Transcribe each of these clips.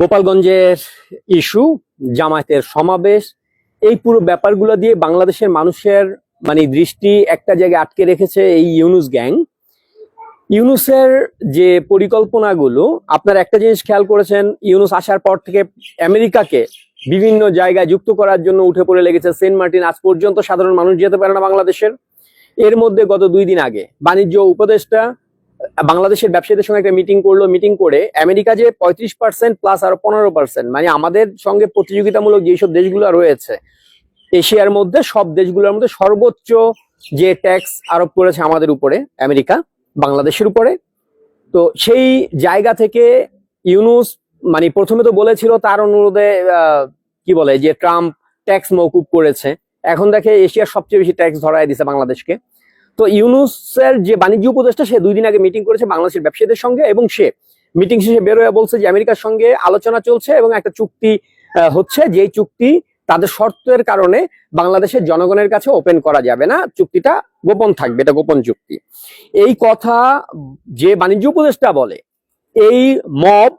গোপালগঞ্জের ইস্যু, জামায়াতের সমাবেশ, এই পুরো ব্যাপারগুলো দিয়ে বাংলাদেশের মানুষের মানে দৃষ্টি একটা জায়গায় আটকে রেখেছে এই ইউনুস গ্যাং। ইউনুসের যে পরিকল্পনাগুলো, আপনার একটা জিনিস খেয়াল করেছেন, ইউনুস আসার পর থেকে আমেরিকাকে বিভিন্ন জায়গায় যুক্ত করার জন্য উঠে পড়ে লেগেছে। সেন্ট মার্টিন আজ পর্যন্ত সাধারণ মানুষ যেতে পারে না বাংলাদেশের। এর মধ্যে গত দুই দিন আগে বাণিজ্য উপদেষ্টা বাংলাদেশের ব্যবসায়ীদের সঙ্গে একটা মিটিং করল মিটিং করে আমেরিকা যে পঁয়ত্রিশ পার্সেন্ট প্লাস আরও পনেরো পার্সেন্ট মানে আমাদের সঙ্গে প্রতিযোগিতামূলক যেসব দেশগুলো রয়েছে, এশিয়ার মধ্যে সব দেশগুলোর মধ্যে সর্বোচ্চ যে ট্যাক্স আরোপ করেছে আমাদের উপরে, আমেরিকা, বাংলাদেশের উপরে। তো সেই জায়গা থেকে ইউনুস মানে প্রথমে তো বলেছিল তার অনুরোধে কি বলে, যে ট্রাম্প ট্যাক্স মৌকুব করেছে। এখন দেখে এশিয়ার সবচেয়ে বেশি ট্যাক্স ধরায় দিছে বাংলাদেশকে। তো ইউনুসের যে বাণিজ্য উপদেষ্টা, সে দুই দিন আগে মিটিং করেছে বাংলাদেশের ব্যবসায়ীদের সঙ্গে এবং সে মিটিং শেষে বেরোয় বলছে যে আমেরিকার সঙ্গে আলোচনা চলছে এবং একটা চুক্তি হচ্ছে যেই চুক্তি তাদের শর্তের কারণে বাংলাদেশের জনগণের কাছে ওপেন করা যাবে না। চুক্তিটা গোপন থাকবে, এটা গোপন চুক্তি। এই কথা যে বাণিজ্য উপদেষ্টা বলে, এই মব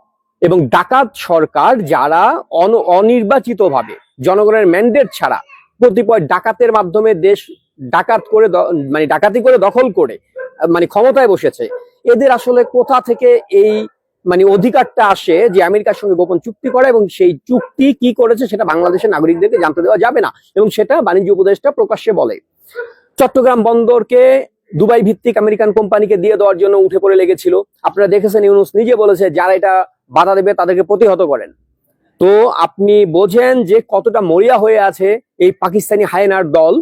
এবং ডাকাত সরকার যারা অন- অনির্বাচিতভাবে জনগণের ম্যান্ডেট ছাড়া কতিপয় ডাকাতের মাধ্যমে দেশ ডাকাত করে মানে ডাকাতি করে দখল করে মানে ক্ষমতায় বসেছে। এদের আসলে কোথা থেকে এই মানে অধিকারটা আসে যে আমেরিকার সঙ্গে গোপন চুক্তি করা এবং সেই চুক্তি কি করেছে সেটা বাংলাদেশের নাগরিকদেরকে জানতে দেওয়া যাবে না এবং সেটা বাণিজ্য উপদেষ্টা প্রকাশ্যে বলে। চট্টগ্রাম বন্দরকে দুবাই ভিত্তিক আমেরিকান কোম্পানিকে দিয়ে দেওয়ার জন্য উঠে পড়ে লেগেছিল। আপনারা দেখেছেন ইউনুস নিজে বলেছে, যারা এটা বাধা দেবে তাদেরকে প্রতিহত করেন। তো আপনি বোঝেন যে কতটা মরিয়া হয়ে আছে এই পাকিস্তানি হায়নার দল।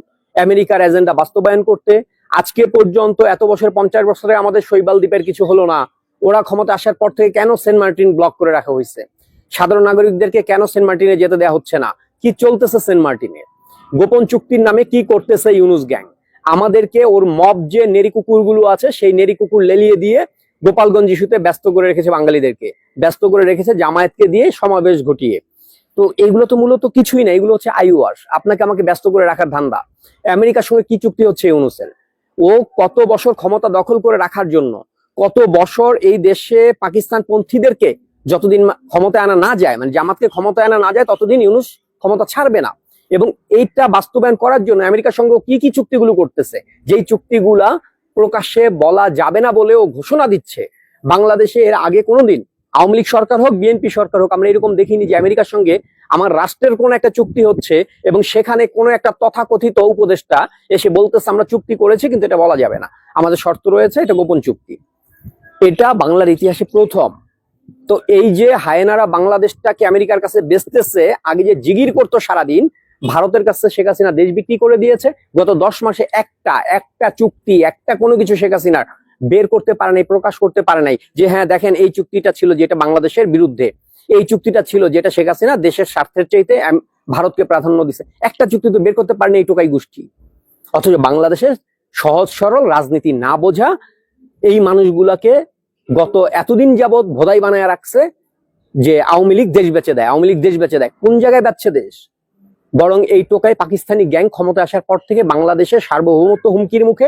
আমেরিকার এজেন্ডা বাস্তবায়ন করতে। আজকে পর্যন্ত এত বছর, পঞ্চাশ বছরে আমাদের শৈবাল দ্বীপের কিছু হলো না। ওরা ক্ষমতা আসার পর থেকে কেন সেন্ট মার্টিন ব্লক করে রাখা হয়েছে? সাধারণ নাগরিকদেরকে কেন সেন্ট মার্টিনে যেতে দেওয়া হচ্ছে না? কি চলতেছে সেন্ট মার্টিনে? গোপন চুক্তির নামে কি করতেছে ইউনুস গ্যাং? আমাদেরকে ওর মব যে নেরি কুকুরগুলো আছে, সেই নেরি কুকুর লেলিয়ে দিয়ে গোপালগঞ্জ ইস্যুতে ব্যস্ত করে রেখেছে বাঙালিদেরকে। ব্যস্ত করে রেখেছে জামায়াতকে দিয়ে সমাবেশ ঘটিয়ে। তো এগুলো তো মূলত কিছুই না, এগুলো হচ্ছে আইওয়াস আপনাকে আমাকে ব্যস্ত করে রাখার ধান্দা। আমেরিকার সঙ্গে কি চুক্তি হচ্ছে ইউনুসের? ও কত বছর ক্ষমতা দখল করে রাখার জন্য, কত বছর এই দেশে পাকিস্তান পন্থীদেরকে যতদিন ক্ষমতায় আনা না যায় মানে জামাতকে ক্ষমতায় আনা না যায়, ততদিন ইউনুস ক্ষমতা ছাড়বে না। এবং এইটা বাস্তবায়ন করার জন্য আমেরিকার সঙ্গে কি কি চুক্তিগুলো করতেছে, যেই চুক্তিগুলা প্রকাশ্যে বলা যাবে না বলেও ঘোষণা দিচ্ছে, বাংলাদেশে এর আগে কোনোদিন আওয়ামী লীগ সরকার হোক বিএনপি সরকার হোক, আমরা এরকম দেখিনি যে আমেরিকার সঙ্গে আমার রাষ্ট্রের কোন একটা চুক্তি হচ্ছে এবং সেখানে কোনো একটা তথাকথিত উপদেষ্টা এসে বলতেছে, আমরা চুক্তি করেছি, কিন্তু এটা বলা যাবে না। আমাদের শর্ত রয়েছে, এটা গোপন চুক্তি। এটা বাংলার ইতিহাসে প্রথম। তো এই যে হায়নারা বাংলাদেশটাকে আমেরিকার কাছে বেচতেছে, আগে যে জিগির করতো সারাদিন, ভারতের কাছে শেখ হাসিনা দেশ বিক্রি করে দিয়েছে। গত দশ মাসে একটা একটা চুক্তি, একটা কোনো কিছু শেখ হাসিনার বের করতে পারে নাই, প্রকাশ করতে পারে নাই যে হ্যাঁ দেখেন এই চুক্তিটা ছিল যেটা বাংলাদেশের বিরুদ্ধে। এই চুক্তিটা ছিল যেটা শেখ হাসিনা দেশের স্বার্থের চাইতে ভারতকে প্রাধান্য দিছে। একটা চুক্তি তো বের করতে পারেনি এই টোকাই গোষ্ঠী। অথচ বাংলাদেশের সহজ সরল রাজনীতি না বোঝা এই মানুষগুলাকে গত এতদিন যাবৎ ভোদাই বানায় রাখছে যে আওয়ামী লীগ দেশ বেচে দেয়, আওয়ামী লীগ দেশ বেচে দেয়। কোন জায়গায় বেচছে দেশ? বরং এই টোকায় পাকিস্তানি গ্যাং ক্ষমতা আসার পর থেকে বাংলাদেশের সার্বভৌমত্ব হুমকির মুখে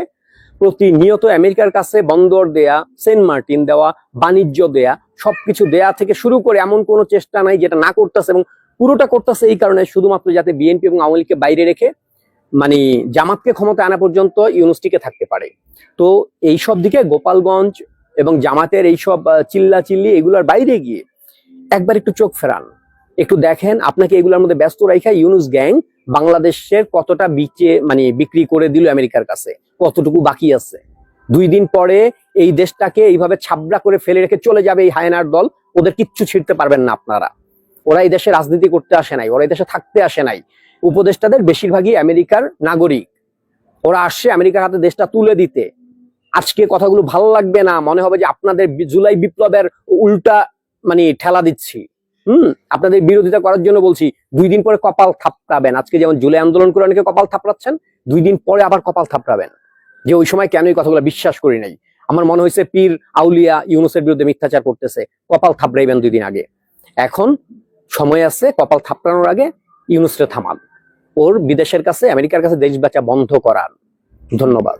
প্রতিনিয়ত আমেরিকার কাছে বন্দর দেয়া, সেন্ট মার্টিন দেওয়া, বাণিজ্য দেয়া, সবকিছু দেয়া থেকে শুরু করে এমন কোনো চেষ্টা নাই যেটা না করতেছে এবং পুরোটা করতেছে এই কারণে শুধুমাত্র যাতে বিএনপি এবং আওয়ামী লীগকে বাইরে রেখে মানে জামাতকে ক্ষমতা আনা পর্যন্ত ইউনুসটিকে থাকতে পারে। তো এইসব দিকে গোপালগঞ্জ এবং জামাতের এইসব চিল্লা চিল্লি এগুলোর বাইরে গিয়ে একবার একটু চোখ ফেরান। একটু দেখেন, আপনাকে এগুলোর মধ্যে ব্যস্ত রাখা ইউনুস গ্যাং বাংলাদেশের কতটা বিচে মানে বিক্রি করে দিল আমেরিকার কাছে? কতটুকু বাকি আছে? দুই দিন পরে এই দেশটাকে এইভাবে ছাবড়া করে ফেলে রেখে চলে যাবে এই হায়নার দল। ওদের কিচ্ছু ছিঁড়তে পারবেন না আপনারা। ওরা এই দেশে রাজনীতি করতে আসে নাই, ওরা এই দেশে থাকতে আসে নাই। উপদেষ্টাদের বেশিরভাগই আমেরিকার নাগরিক। ওরা আসছে আমেরিকার হাতে দেশটা তুলে দিতে। আজকে কথাগুলো ভালো লাগবে না, মনে হবে যে আপনাদের জুলাই বিপ্লবের উল্টা মানে ঠেলা দিচ্ছি। হুম, আপনাদের বিরোধিতা করার জন্য বলছি, দুই দিন পরে কপাল থাপড়াবেন। আজকে যেমন জুলাই আন্দোলন করে অনেকে কপাল থাপড়াচ্ছেন, দুই দিন পরে আবার কপাল থাপড়াবেন। যে ওই সময় কেন এই কথাগুলো বিশ্বাস করি নাই? আমার মনে হয়েছে পীর আউলিয়া ইউনুসের বিরুদ্ধে মিথ্যাচার করতেছে, কপাল থাপড়াইবেন দুই দিন আগে। এখন সময় আছে কপাল থাপড়ানোর আগে ইউনুসরে থামান। ওর বিদেশের কাছে, আমেরিকার কাছে দেশ বেচা বন্ধ করার। ধন্যবাদ।